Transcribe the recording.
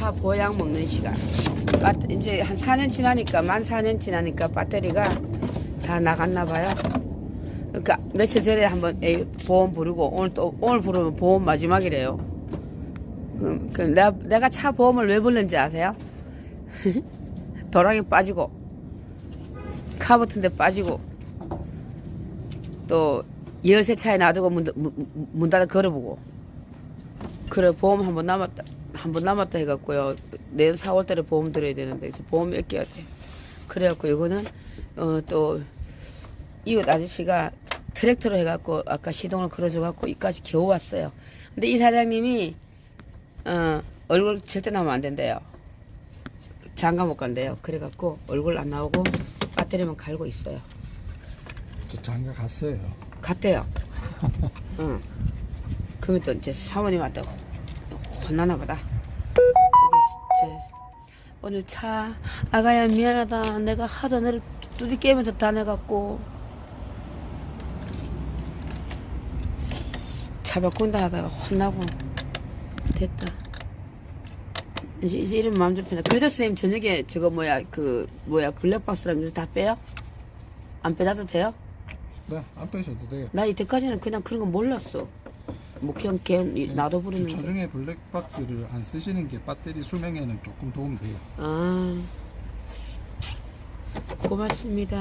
차 보양 먹는 시간. 바- 이제 한 4년 지나니까 만 4년 지나니까 배터리가 다 나갔나 봐요. 그러니까 며칠 전에 한번 보험 부르고 오늘 또 오늘 부르면 보험 마지막이래요. 그, 그 내가 내가 차 보험을 왜 불는지 아세요? 도랑이 빠지고 카 같은 데 빠지고 또 열쇠 차에 놔두고 문, 문, 문 닫아 걸어보고 그래 보험 한 번 남았다 한 번 남았다 해갖고요. 내년 4월달에 보험 들어야 되는데 이제 보험 몇 개야 돼. 그래갖고 이거는 어 또 이웃 아저씨가 트랙터로 해갖고 아까 시동을 걸어줘갖고 이까지 겨우 왔어요. 근데 이 사장님이 어 얼굴 절대 나오면 안 된대요. 장가 못 간대요. 그래갖고 얼굴 안 나오고 배터리만 갈고 있어요. 저 장가 갔어요. 갔대요. 응. 그러면 또 이제 사모님 왔다 혼나나 보다. 여기 오늘 차 아가야 미안하다. 내가 하도 너를 두디 깨면서 다녀갖고 차 바꾼다 하다가 혼나고 됐다. 이제 이제 이런 마음 좀 편해. 그래도 선생님 저녁에 저거 뭐야 그 뭐야 블랙박스랑 이거 다 빼요? 안 빼놔도 돼요? 네, 안 빼셔도 돼요. 나 이때까지는 그냥 그런 거 몰랐어. 뭐 그냥 걔 나도 부르는 거. 차중에 블랙박스를 안 쓰시는 게 배터리 수명에는 조금 도움 돼요. 아 고맙습니다.